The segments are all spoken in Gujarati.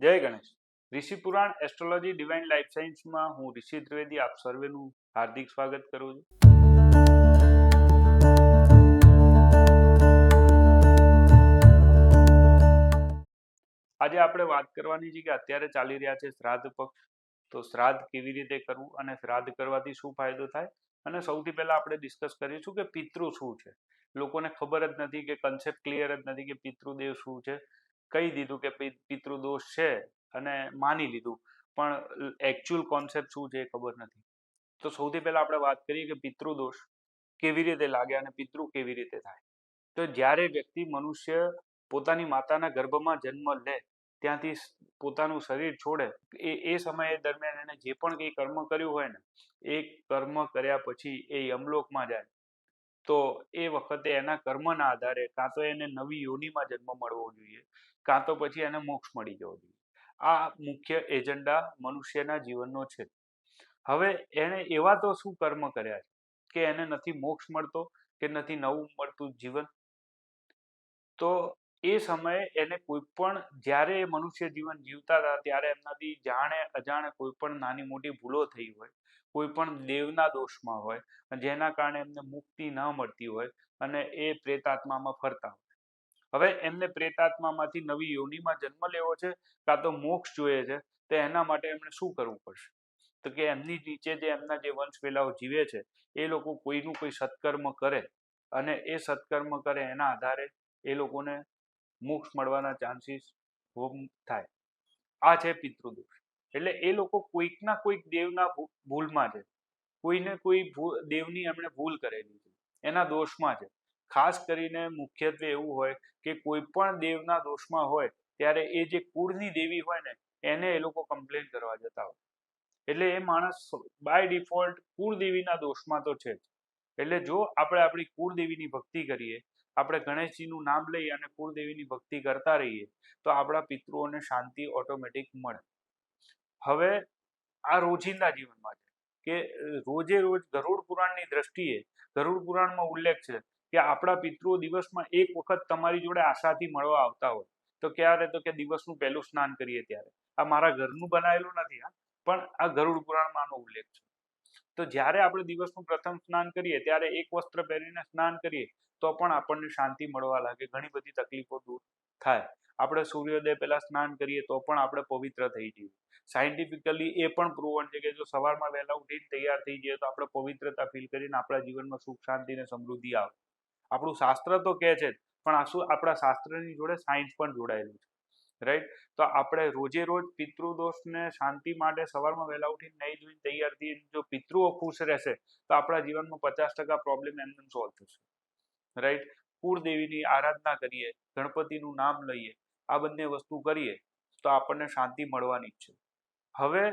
જય Ganesh. Rishi Puran astrology divine life સાયન્સમાં હું ઋષિ ત્રિવેદી આપ સર્વેનું હાર્દિક સ્વાગત કરું છું. આજે આપણે વાત કરવાની છે કે અત્યારે ચાલી રહ્યા છે શ્રાદ્ધ પક્ષ. તો શ્રાદ્ધ કેવી રીતે કરવું અને શ્રાદ્ધ કરવાથી શું ફાયદો થાય? અને સૌથી પહેલા આપણે ડિસ્કસ કરીશું કે પિતૃ શું છે? લોકોને ખબર જ નથી કે કન્સેપ્ટ ક્લિયર જ નથી કે પિતૃદેવ શું છે. કહી દીધું કે પિતૃદોષ છે અને માની લીધું. પણ એકચ્યુઅલ કોન્સેપ્ટ શું છે એ ખબર નથી. તો સૌથી પહેલા આપણે વાત કરીએ કે પિતૃદોષ કેવી રીતે લાગે અને પિતૃ કેવી રીતે થાય. તો જ્યારે વ્યક્તિ મનુષ્ય પોતાની માતાના ગર્ભમાં જન્મ લે, ત્યાંથી પોતાનું શરીર છોડે, એ એ સમયે દરમિયાન એને જે પણ કંઈ કર્મ કર્યું હોય ને, એ કર્મ કર્યા પછી એ યમલોકમાં જાય. તો એ વખતે એના કર્મના આધારે કાં તો એને નવી યોનિમાં જન્મ મળવો જોઈએ કાં તો પછી એને મોક્ષ મળી જવો જોઈએ આ મુખ્ય એજન્ડા મનુષ્યના જીવનનો છે. હવે એણે એવા તો શું કર્મ કર્યા છે કે એને નથી મોક્ષ મળતો, કે નથી નવું મળતું જીવન? તો એ સમયે એને કોઈ પણ, જ્યારે મનુષ્ય જીવન જીવતા હતા, ત્યારે એમનાથી જાણે અજાણે કોઈ પણ નાની મોટી ભૂલો થઈ હોય, કોઈ પણ દેવના દોષમાં હોય, જેના કારણે એમને મુક્તિ ન મળતી હોય અને એ પ્રેતાત્મામાં ફરતા હોય. હવે એમને પ્રેતાત્મામાંથી નવી યોનિમાં જન્મ લેવો છે કાં તો મોક્ષ જોઈએ છે, તો એના માટે એમણે શું કરવું પડશે? તો કે એમની નીચે જે એમના જે વંશ પેલાઓ જીવે છે, એ લોકો કોઈનું કોઈ સત્કર્મ કરે અને એ સત્કર્મ કરે એના આધારે એ લોકોને મોક્ષ મળવાના ચાન્સીસ થાય. આ છે પિતૃદોષ. એટલે એ લોકો કોઈકના કોઈક દેવના ભૂલમાં છે. કોઈને કોઈ દેવની એમણે ભૂલ કરેલી છે. એના દોષમાં છે. ખાસ કરીને મુખ્યત્વે એવું હોય કે કોઈ પણ દેવના દોષમાં હોય, ત્યારે એ જે કુળની દેવી હોય ને, એને એ લોકો કમ્પ્લેન કરવા જતા હોય. એટલે એ માણસ બાય ડિફોલ્ટ કુળદેવીના દોષમાં તો છે એટલે જો આપણે આપણી કુળદેવીની ભક્તિ કરીએ, આપણે ગણેશજીનું નામ લઈએ અને કુળદેવીની ભક્તિ કરતા રહીએ, તો આપણા પિતૃઓને શાંતિ ઓટોમેટિક મળે. હવે આ રોજિંદા જીવનમાં છે કે રોજે રોજ ગરુડ પુરાણની દ્રષ્ટિએ, ગરુડ પુરાણમાં ઉલ્લેખ છે કે આપણા પિતૃઓ દિવસમાં એક વખત તમારી જોડે આશાથી મળવા આવતા હોય. તો ક્યારે? તો કે દિવસનું પહેલું સ્નાન કરીએ ત્યારે. આ મારા ઘરનું બનાવેલું નથી, હા. પણ આ ગરુડ પુરાણમાં આનો ઉલ્લેખ છે. તો જ્યારે આપણે દિવસનું પ્રથમ સ્નાન કરીએ, ત્યારે એક વસ્ત્ર પહેરીને સ્નાન કરીએ, તો પણ આપણને શાંતિ મળવા લાગે. ઘણી બધી તકલીફો દૂર થાય. આપણે સૂર્યોદય પહેલા સ્નાન કરીએ, તો પણ આપણે પવિત્ર થઈ જઈએ. સાયન્ટિફિકલી એ પણ પ્રૂવન છે કે જો સવારમાં વહેલા ઉઠીને તૈયાર થઈ જઈએ, તો આપણે પવિત્રતા ફીલ કરીને આપણા જીવનમાં સુખ, શાંતિ અને સમૃદ્ધિ આવે. આપણું શાસ્ત્ર તો કહે છે પણ આ શું આપણા શાસ્ત્રની જોડે સાયન્સ પણ જોડાયેલું છે. રાઈટ તો આપણે રોજે રોજ પિતૃદોષને શાંતિ માટે સવારમાં વહેલા ઉઠીને નહીં જોઈને તૈયાર થઈએ જો પિતૃઓ ખુશ રહેશે, તો આપણા જીવનમાં પચાસ ટકા પ્રોબ્લેમ એમને સોલ્વ થશે. રાઈટ કુળદેવીની આરાધના કરીએ, ગણપતિનું નામ લઈએ, આ બંને વસ્તુ કરીએ, તો આપણને શાંતિ મળવાની જ છે. હવે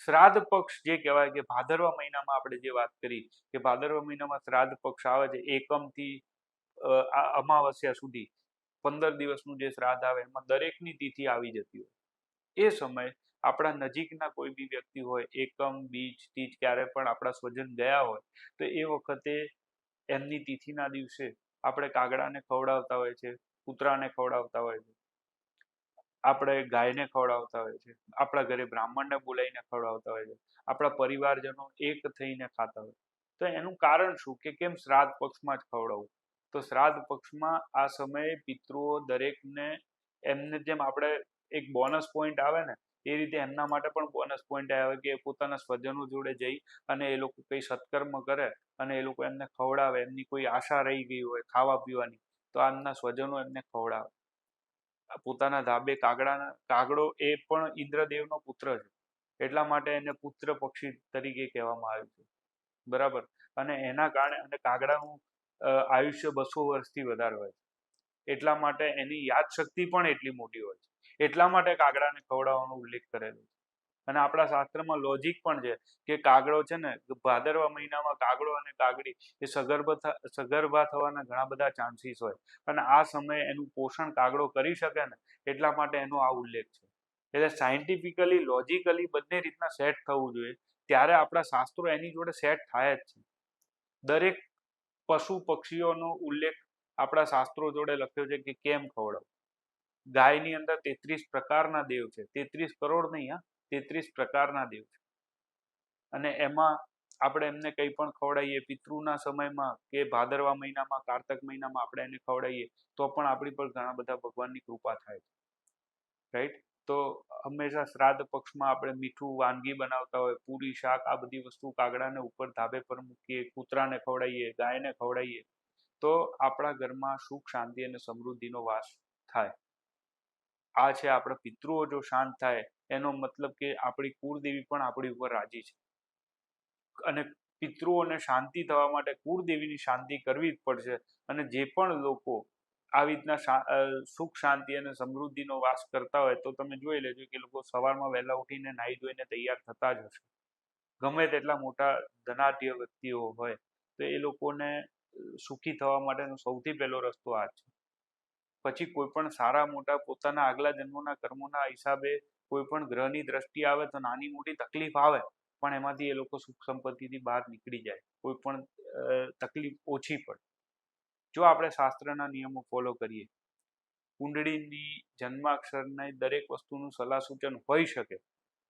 શ્રાદ્ધ પક્ષ જે કહેવાય કે ભાદરવા મહિનામાં આપણે જે વાત કરી કે ભાદરવા મહિનામાં શ્રાદ્ધ પક્ષ આવે છે એકમથી અમાવસ્યા સુધી, પંદર દિવસનું જે શ્રાદ્ધ આવે એમાં દરેકની તિથિ આવી જતી હોય. એ સમયે આપણા નજીકના કોઈ બી વ્યક્તિ હોય, એકમ, બીજ, તીજ ક્યારે પણ આપણા સ્વજન ગયા હોય, તો એ વખતે એમની તિથિના દિવસે આપણે કાગડાને ખવડાવતા હોય છે, કૂતરાને ખવડાવતા હોય છે. આપણે ગાયને ખવડાવતા હોય છે, આપણા ઘરે બ્રાહ્મણને બોલાવીને ખવડાવતા હોય છે, આપણા પરિવારજનો એક થઈને ખાતા હોય. તો એનું કારણ શું? કે કેમ શ્રાદ્ધ પક્ષમાં જ ખવડાવવું તો શ્રાદ્ધ પક્ષમાં આ સમયે પિતૃઓ દરેકને એમને જેમ આપણે એક બોનસ પોઈન્ટ આવે ને, એ રીતે એમના માટે પણ બોનસ પોઈન્ટ આવે કે પોતાના સ્વજનો જોડે જઈ અને એ લોકો કંઈ સત્કર્મ કરે અને એ લોકો એમને ખવડાવે, એમની કોઈ આશા રહી ગઈ હોય ખાવા પીવાની તો આમના સ્વજનો એમને ખવડાવે. પોતાના ધાબે કાગડાના, કાગડો એ પણ ઇન્દ્રદેવનો પુત્ર છે. એટલા માટે એને પુત્ર પક્ષી તરીકે કહેવામાં આવ્યું છે. બરાબર? અને એના કારણે, અને કાગડાનું આયુષ્ય બસો વર્ષથી વધારે હોય છે. એટલા માટે એની યાદશક્તિ પણ એટલી મોટી હોય છે. એટલા માટે કાગડાને ખવડાવવાનો ઉલ્લેખ કરેલો છે. અને આપણા શાસ્ત્રમાં લોજિક પણ છે કે કાગડો છે ને, ભાદરવા મહિનામાં કાગડો અને કાગડી એ સગર્ભ સગર્ભા થવાના ઘણા બધા ચાન્સીસ હોય. અને આ સમયે એનું પોષણ કાગડો કરી શકે ને, એટલા માટે એનો આ ઉલ્લેખ છે. એટલે સાયન્ટિફિકલી લોજિકલી બંને રીતના સેટ થવું જોઈએ. ત્યારે આપણા શાસ્ત્રો એની જોડે સેટ થાય જ છે. દરેક પશુ પક્ષીઓનો ઉલ્લેખ આપણા શાસ્ત્રો જોડે લખ્યો છે કે કેમ ખવડાવ ગાયની અંદર તેત્રીસ પ્રકારના દેવ છે. તેત્રીસ કરોડ નહીં હા? તેત્રીસ પ્રકારના દેવ છે. અને એમાં આપણે એમને કંઈ પણ ખવડાવીએ પિતૃના સમયમાં કે ભાદરવા મહિનામાં, કારતક મહિનામાં આપણે એને ખવડાવીએ તો પણ આપણી પર ઘણા બધા ભગવાનની કૃપા થાય છે. રાઈટ તો હંમેશા શ્રાદ્ધ પક્ષમાં આપણે મીઠું વાનગી બનાવતા હોય, પૂરી શાક, આ બધી વસ્તુ કાગડાને ઉપર ધાબે પર મૂકીએ, કૂતરાને ખવડાવીએ ગાયને ખવડાવીએ તો આપણા ઘરમાં સુખ, શાંતિ અને સમૃદ્ધિનો વાસ થાય. આ છે આપણા પિતૃઓ જો શાંત થાય, એનો મતલબ કે આપણી કુળદેવી પણ આપણી ઉપર રાજી છે. અને પિતૃઓને શાંતિ થવા માટે કુળદેવીની શાંતિ કરવી જ પડશે. અને જે પણ લોકો આવી રીતના સુખ, શાંતિ અને સમૃદ્ધિનો વાસ કરતા હોય, તો તમે જોઈ લેજો કે લોકો સવારમાં વહેલા ઉઠીને નાહી ધોઈને તૈયાર થતા જ હશે. ગમે તેટલા મોટા ધનાઢ્ય વ્યક્તિઓ હોય, તો એ લોકોને સુખી થવા માટેનો સૌથી પહેલો રસ્તો આ છે. પછી કોઈ પણ સારા મોટા પોતાના આગલા જન્મોના કર્મોના હિસાબે કોઈ પણ ગ્રહની દ્રષ્ટિ આવે તો નાની મોટી તકલીફ આવે, પણ એમાંથી એ લોકો સુખ સંપત્તિથી બહાર નીકળી જાય. કોઈ પણ તકલીફ ઓછી પડે. જો આપણે શાસ્ત્રના નિયમો ફોલો કરીએ, કુંડળીની જન્માક્ષરને દરેક વસ્તુનું સલાહ સૂચન હોઈ શકે,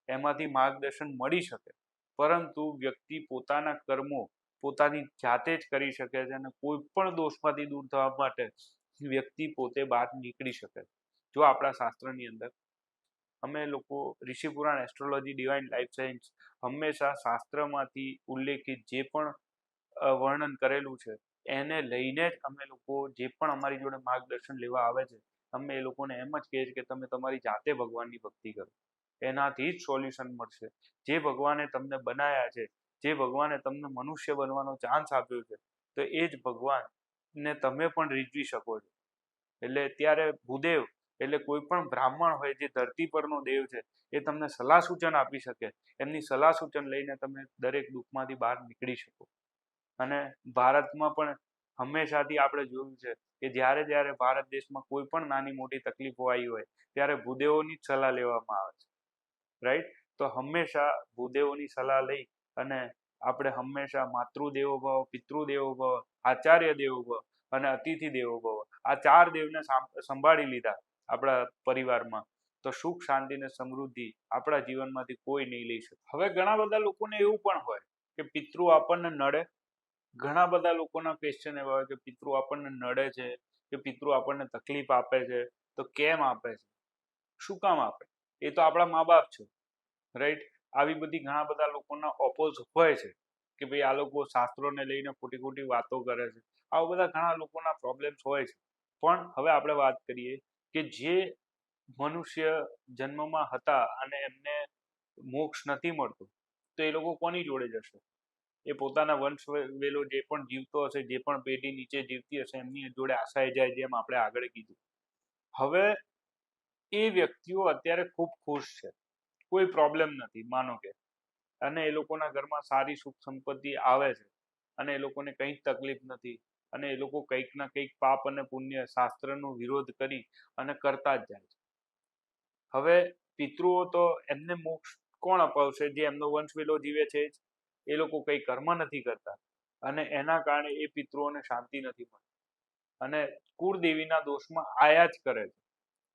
એમાંથી માર્ગદર્શન મળી શકે, પરંતુ વ્યક્તિ પોતાના કર્મો પોતાની જાતે જ કરી શકે છે અને કોઈ પણ દોષમાંથી દૂર થવા માટે વ્યક્તિ પોતે બહાર નીકળી શકે. જો આપણા શાસ્ત્રની અંદર અમે લોકો Rishipuran astrology divine life science હંમેશા શાસ્ત્રમાંથી ઉલ્લેખિત જે પણ વર્ણન કરેલું છે, એને લઈને જ અમે લોકો જે પણ અમારી જોડે માર્ગદર્શન લેવા આવે છે, અમે એ લોકોને એમ જ કહીએ કે તમે તમારી જાતે ભગવાનની ભક્તિ કરો. એનાથી જ સોલ્યુશન મળશે. જે ભગવાને તમને બનાયા છે, જે ભગવાને તમને મનુષ્ય બનવાનો ચાન્સ આપ્યો છે, તો એ જ ભગવાનને તમે પણ રીઝવી શકો છો. એટલે ત્યારે ભૂદેવ, એટલે કોઈ પણ બ્રાહ્મણ હોય જે ધરતી પરનો દેવ છે, એ તમને સલાહ સૂચન આપી શકે. એમની સલાહ સૂચન લઈને તમે દરેક દુઃખમાંથી બહાર નીકળી શકો. અને ભારતમાં પણ હંમેશાથી આપણે જોયું છે કે જ્યારે જ્યારે ભારત દેશમાં કોઈ પણ નાની મોટી તકલીફો આવી હોય, ત્યારે ભૂદેવોની જ સલાહ લેવામાં આવે છે. રાઈટ તો હંમેશા ભૂદેવોની સલાહ લઈ અને આપણે હંમેશા માતૃદેવો ભવ, પિતૃદેવો ભવ, આચાર્ય દેવો ભવ અને અતિથિ દેવો ભવ. આ ચાર દેવને સંભાળી લીધા આપણા પરિવારમાં. તો સુખ, શાંતિ ને સમૃદ્ધિ આપણા જીવનમાંથી કોઈ નહીં લઈ શકે. હવે ઘણા બધા લોકોને એવું પણ હોય કે પિતૃ આપણને નડે. ઘણા બધા લોકોના ક્વેશ્ચન એવા હોય કે પિતૃ આપણને નડે છે કે પિતૃ આપણને તકલીફ આપે છે. તો કેમ આપે છે? શું કામ આપે? એ તો આપણા મા બાપ છે. રાઈટ આવી બધી ઘણા બધા લોકોના ઓપોઝ હોય છે કે ભાઈ આ લોકો શાસ્ત્રોને લઈને ખોટી ખોટી વાતો કરે છે. આવા બધા ઘણા લોકોના પ્રોબ્લેમ્સ હોય છે. પણ હવે આપણે વાત કરીએ કે જે મનુષ્ય જન્મમાં હતા અને એમને મોક્ષ નથી મળતું, તો એ લોકો કોની જોડે જશે? એ પોતાના વંશ વેલો જે પણ જીવતો હશે, જે પણ પેઢી નીચે જીવતી હશે, એમની જોડે આશાએ જાય જેમ આપણે આગળ કીધું. હવે એ વ્યક્તિઓ અત્યારે ખૂબ ખુશ છે. કોઈ પ્રોબ્લેમ નથી, માનો કે. અને એ લોકોના ઘરમાં સારી સુખ સંપત્તિ આવે છે. અને એ લોકોને કંઈ તકલીફ નથી. અને એ લોકો કંઈક ના કંઈક પાપ અને પુણ્ય શાસ્ત્રનો વિરોધ કરી અને કરતા જ જાય છે. હવે પિતૃઓ તો એમને મોક્ષ કોણ અપાવશે? જે એમનો વંશ વેલો જીવે છે એ લોકો કંઈ કર્મ નથી કરતા. અને એના કારણે એ પિતૃઓને શાંતિ નથી મળતી. અને કુળદેવીના દોષમાં આયા જ કરે છે.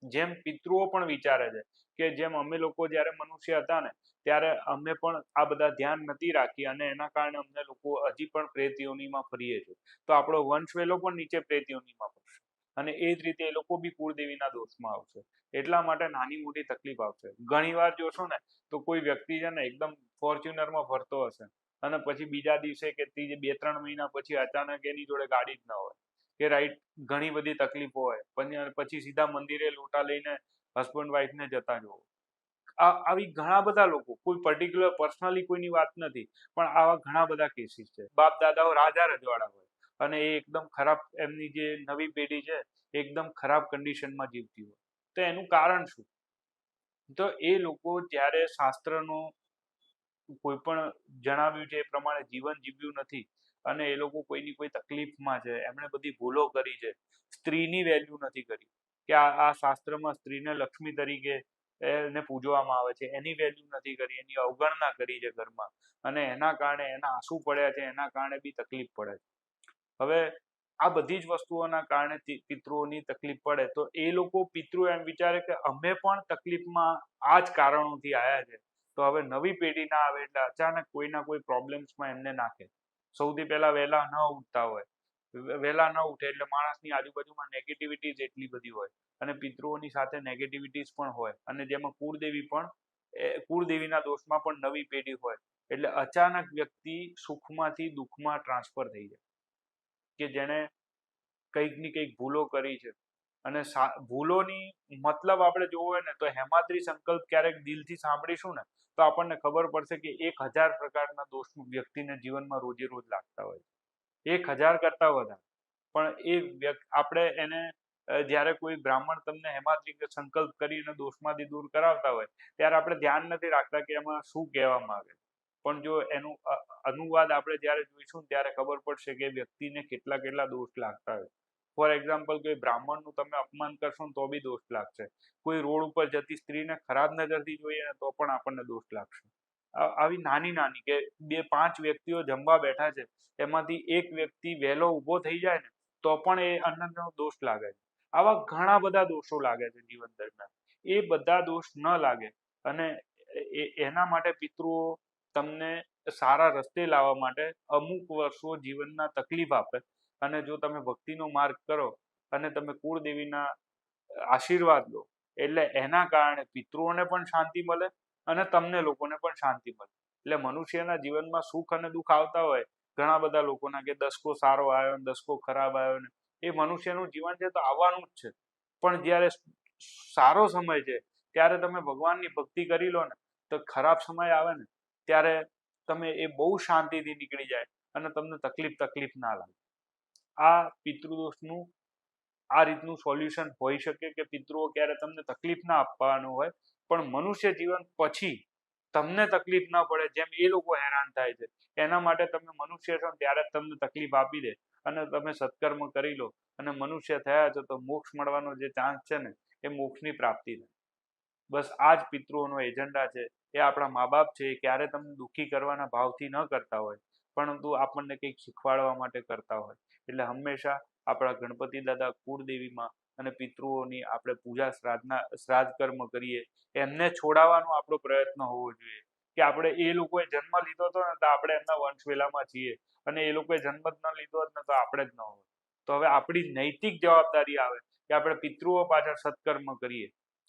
જેમ પિતૃઓ પણ વિચારે છે કે જેમ અમે લોકો જ્યારે મનુષ્ય હતા ને, ત્યારે અમે પણ આ બધા ધ્યાન નથી રાખી અને એના કારણે અમને લોકો હજી પણ પ્રેત યોનીમાં ફરીએ છીએ. તો આપણો વંશવેલો પણ નીચે પ્રેત યોનીમાં ફરશે અને એ જ રીતે એ લોકો બી કુળદેવીના દોષમાં આવશે. એટલા માટે નાની મોટી તકલીફ આવશે. ઘણી વાર જોશો ને, તો કોઈ વ્યક્તિ છે ને એકદમ ફોર્ચ્યુનરમાં ફરતો હશે અને પછી બીજા દિવસે કે ત્રીજે બે ત્રણ મહિના પછી અચાનક એની જોડે ગાડી જ ન હોય. કે રાઈટ ઘણી બધી તકલીફો હોય. પણ પછી સીધા મંદિરે લોટા લઈને હસબન્ડ વાઈફને જતા જુઓ આવી ઘણા બધા લોકો, કોઈ પર્ટિક્યુલર પર્સનલી કોઈની વાત નથી, પણ આવા ઘણા બધા કેસીસ છે. બાપ દાદાઓ રાજા રજવાડા હોય અને એ એકદમ ખરાબ, એમની જે નવી પેઢી છે, એકદમ ખરાબ કન્ડિશનમાં જીવતી હોય. તો એનું કારણ શું? તો એ લોકો જ્યારે શાસ્ત્રનું કોઈ પણ જણાવ્યું છે એ પ્રમાણે જીવન જીવ્યું નથી અને એ લોકો કોઈની કોઈ તકલીફમાં છે, એમણે બધી ભૂલો કરી છે. સ્ત્રીની વેલ્યુ નથી કરી. કે આ આ શાસ્ત્રમાં સ્ત્રીને લક્ષ્મી તરીકે એને પૂજવામાં આવે છે, એની વેલ્યુ નથી કરી, એની અવગણના કરી છે ઘરમાં. અને એના કારણે એના આંસુ પડ્યા છે, એના કારણે બી તકલીફ પડે છે. હવે આ બધી જ વસ્તુઓના કારણે પિતૃઓની તકલીફ પડે તો એ લોકો પિતૃ એમ વિચારે કે અમે પણ તકલીફમાં આ જ કારણોથી આવ્યા છે. તો હવે નવી પેઢી ના આવે એટલે અચાનક કોઈના કોઈ પ્રોબ્લેમ્સમાં એમને નાખે. સૌથી પહેલા વહેલા ન ઉઠતા હોય. વહેલા ન ઉઠે એટલે માણસની આજુબાજુમાં નેગેટિવિટીઝ એટલી બધી હોય. અને પિતૃઓની સાથે નેગેટિવિટીઝ પણ હોય. અને જેમાં કુળદેવી પણ કુળદેવીના દોષમાં પણ નવી પેઢી હોય. એટલે અચાનક વ્યક્તિ સુખમાંથી, દુઃખમાં ટ્રાન્સફર થઈ જાય. કે જેણે કંઈકની કંઈક ભૂલો કરી છે. અને ભૂલોની મતલબ આપણે જોવો હોય ને, તો હેમાદ્રી સંકલ્પ ક્યારેક દિલથી સાંભળીશું ને, તો આપણને ખબર પડશે કે એક હજાર પ્રકારના દોષ વ્યક્તિને જીવનમાં રોજે રોજ લાગતા હોય એક હજાર કરતા વધારે. પણ એ આપણે એને જ્યારે કોઈ બ્રાહ્મણ તમને હેમાદ્રી સંકલ્પ કરીને દોષમાંથી દૂર કરાવતા હોય, ત્યારે આપણે ધ્યાન નથી રાખતા કે એમાં શું કહેવા માંગે. પણ જો એનું અનુવાદ આપણે જ્યારે જોઈશું ત્યારે ખબર પડશે કે વ્યક્તિને કેટલા કેટલા દોષ લાગતા હોય. ફોર એક્ઝામ્પલ કોઈ બ્રાહ્મણનું તમે અપમાન કરશો ને તો બી દોષ લાગશે. કોઈ રોડ ઉપર જતી સ્ત્રીને ખરાબ નજરથી જોઈએ ને તો પણ આપણને દોષ લાગશે. આવી નાની નાની કે બે પાંચ વ્યક્તિઓ જમવા બેઠા છે, એમાંથી એક વ્યક્તિ વહેલો ઊભો થઈ જાય ને તો પણ એ અન્નનો દોષ લાગે છે. આવા ઘણા બધા દોષો લાગે છે જીવન દરમિયાન. એ બધા દોષ ન લાગે અને એના માટે પિતૃઓ તમને સારા રસ્તે લાવવા માટે અમુક વર્ષો જીવનના તકલીફ આપે. અને જો તમે ભક્તિનો માર્ગ કરો અને તમે કુળદેવીના આશીર્વાદ લો, એટલે એના કારણે પિતૃઓને પણ શાંતિ મળે અને તમને લોકોને પણ શાંતિ મળે. એટલે મનુષ્યના જીવનમાં સુખ અને દુઃખ આવતા હોય, ઘણા બધા લોકોના કે દસકો સારો આવ્યો ને દસકો ખરાબ આવ્યો ને, એ મનુષ્યનું જીવન છે તો આવવાનું જ છે. પણ જ્યારે સારો સમય છે, ત્યારે તમે ભગવાનની ભક્તિ કરી લો ને, તો ખરાબ સમય આવે ને, ત્યારે તમે એ બહુ શાંતિથી નીકળી જાય અને તમને તકલીફ તકલીફ ના લાગે. આ પિતૃદોષનું આ રીતનું સોલ્યુશન હોઈ શકે કે પિતૃઓ ક્યારે તમને તકલીફ ના આપવાનું હોય, પણ મનુષ્ય જીવન પછી તમને તકલીફ ના પડે જેમ એ લોકો હેરાન થાય છે. એના માટે તમે મનુષ્ય છો ત્યારે તમને તકલીફ આપી દે અને તમે સત્કર્મ કરી લો અને મનુષ્ય થયા છો તો મોક્ષ મળવાનો જે ચાન્સ છે ને એ મોક્ષની પ્રાપ્તિ થાય. બસ આ જ પિતૃઓનો એજન્ડા છે. એ આપણા મા બાપ છે એ ક્યારે તમને દુઃખી કરવાના ભાવથી ન કરતા હોય, પરંતુ આપણને કંઈક શીખવાડવા માટે કરતા હોય. એટલે હંમેશા આપણા ગણપતિ દાદા કુળદેવીમાં અને પિતૃઓની આપણે પૂજા શ્રાદ્ધના શ્રાદ્ધ કર્મ કરીએ. એમને છોડાવવાનો આપણો પ્રયત્ન હોવો જોઈએ. કે આપણે એ લોકોએ જન્મ લીધો હતો ને તો આપણે એમના વંશવેલામાં છીએ. અને એ લોકોએ જન્મ જ ન લીધો હોત ને તો આપણે જ ન હોય તો હવે આપણી નૈતિક જવાબદારી આવે કે આપણે પિતૃઓ પાછળ સત્કર્મ કરીએ.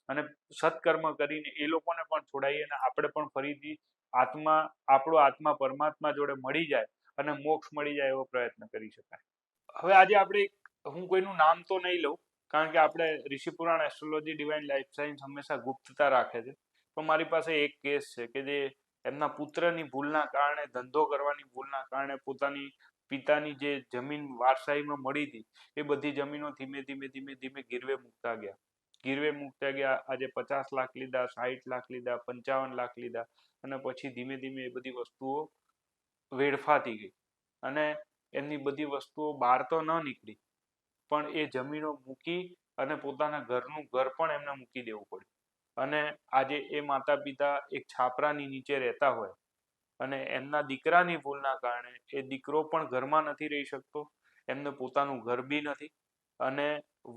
અને સત્કર્મ કરીને એ લોકોને પણ છોડાઈએ અને આપણે પણ ફરીથી આત્મા, આપણો આત્મા પરમાત્મા જોડે મળી જાય અને મોક્ષ મળી જાય એવો પ્રયત્ન કરી શકાય. હવે આજે આપણે હું કોઈનું નામ તો નહીં લઉં, કારણ કે આપણે Rishipuran astrology divine life science હંમેશા ગુપ્તતા રાખે છે. પણ મારી પાસે એક કેસ છે કે જે એમના પુત્રની ભૂલના કારણે, ધંધો કરવાની ભૂલના કારણે, પોતાની પિતાની જે જમીન વારસાઈમાં મળી હતી, એ બધી જમીનો ધીમે ધીમે ધીમે ધીમે ગીરવે મૂકતા ગયા. ગીરવે મૂકતા ગયા, આજે પચાસ લાખ લીધા સાઠ લાખ લીધા, પંચાવન લાખ લીધા, અને પછી ધીમે ધીમે એ બધી વસ્તુઓ વેડફાતી ગઈ. અને એમની બધી વસ્તુઓ બહાર તો ન નીકળી. પણ એ જમીનો મૂકી અને પોતાના ઘરનું ઘર પણ એમને મૂકી દેવું પડ્યું. અને આજે એ માતા પિતા એક છાપરાની નીચે રહેતા હોય અને એમના દીકરાની ભૂલના કારણે એ દીકરો પણ ઘરમાં નથી રહી શકતો, એમને પોતાનું ઘર બી નથી અને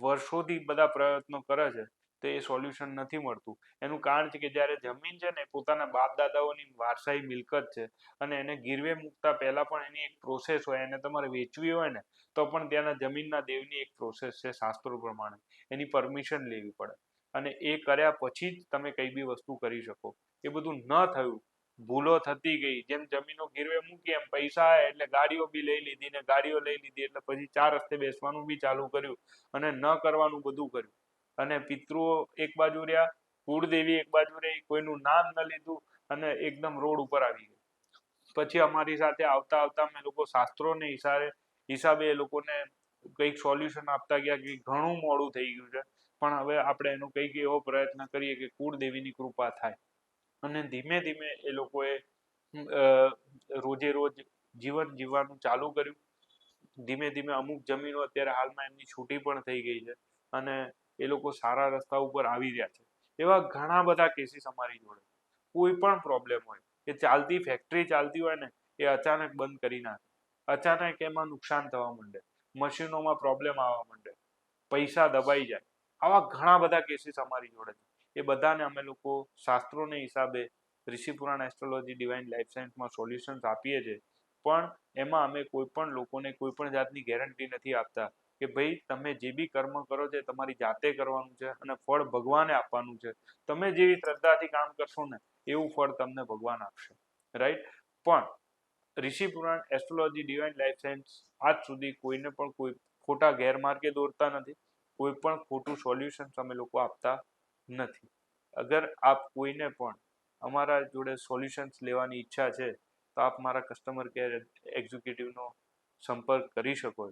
વર્ષોથી બધા પ્રયત્નો કરે છે તો એ સોલ્યુશન નથી મળતું. એનું કારણ છે કે જ્યારે જમીન છે ને પોતાના બાપ દાદાઓની વારસાઈ મિલકત છે અને એને ગીરવે મૂકતા પહેલાં પણ એની એક પ્રોસેસ હોય, એને તમારે વેચવી હોય ને, તો પણ ત્યાંના જમીનના દેવની એક પ્રોસેસ છે શાસ્ત્રો પ્રમાણે. એની પરમિશન લેવી પડે. અને એ કર્યા પછી જ તમે કઈ બી વસ્તુ કરી શકો. એ બધું ન થયું. ભૂલો થતી ગઈ. જેમ જમીનો ગીરવે મૂકી, એમ પૈસા એટલે ગાડીઓ બી લઈ લીધી ને ગાડીઓ લઈ લીધી એટલે પછી ચાર રસ્તે બેસવાનું બી ચાલુ કર્યું અને ન કરવાનું બધું કર્યું. અને પિતૃઓ એક બાજુ રહ્યા, કુળદેવી એક બાજુ રહી, કોઈનું નામ ન લીધું અને એકદમ રોડ ઉપર આવી ગયું પછી અમારી સાથે આવતા આવતા અમે લોકો શાસ્ત્રોને હિસાબે હિસાબે એ લોકોને કંઈક સોલ્યુશન આપતા ગયા કે ઘણું મોડું થઈ ગયું છે. પણ હવે આપણે એનો કંઈક એવો પ્રયત્ન કરીએ કે કુળદેવીની કૃપા થાય. અને ધીમે ધીમે એ લોકોએ રોજે રોજ જીવન જીવવાનું ચાલુ કર્યું. ધીમે ધીમે અમુક જમીનો અત્યારે હાલમાં એમની છૂટી પણ થઈ ગઈ છે. અને એ લોકો સારા રસ્તા ઉપર આવી રહ્યા છે. એવા ઘણા બધા કેસીસ અમારી જોડે કોઈ પણ પ્રોબ્લેમ હોય એ ચાલતી ફેક્ટરી ચાલતી હોય ને, એ અચાનક બંધ કરી નાખે. અચાનક એમાં નુકસાન થવા માંડે. મશીનોમાં પ્રોબ્લેમ આવવા માંડે. પૈસા દબાઈ જાય. આવા ઘણા બધા કેસીસ અમારી જોડે છે. એ બધાને અમે લોકો શાસ્ત્રોને હિસાબે ઋષિપુરાણ એસ્ટ્રોલોજી ડિવાઇન લાઈફ સાયન્સમાં સોલ્યુશન્સ આપીએ છીએ. પણ એમાં અમે કોઈ પણ લોકોને કોઈ પણ જાતની ગેરંટી નથી આપતા. કે ભાઈ તમે જે બી કર્મ કરો છો તમારી જાતે કરવાનું છે અને ફળ ભગવાને આપવાનું છે. તમે જેવી શ્રદ્ધાથી કામ કરશો ને એવું ફળ તમને ભગવાન આપશે. રાઈટ પણ Rishi Puran astrology divine life science આજ સુધી કોઈને પણ કોઈ ખોટા ગેરમાર્ગે દોરતા નથી. કોઈ પણ ખોટું સોલ્યુશન અમે લોકો આપતા નથી. અગર આપ કોઈને પણ અમારા જોડે સોલ્યુશન્સ લેવાની ઈચ્છા છે, તો આપ મારા કસ્ટમર કેર એક્ઝિક્યુટિવનો સંપર્ક કરી શકો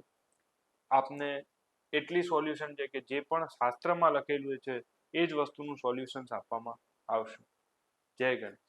આપને એટલી સોલ્યુશન છે કે જે પણ શાસ્ત્રમાં લખેલું છે, એ જ વસ્તુનું સોલ્યુશન્સ આપવામાં આવશે. જય ગણેશ.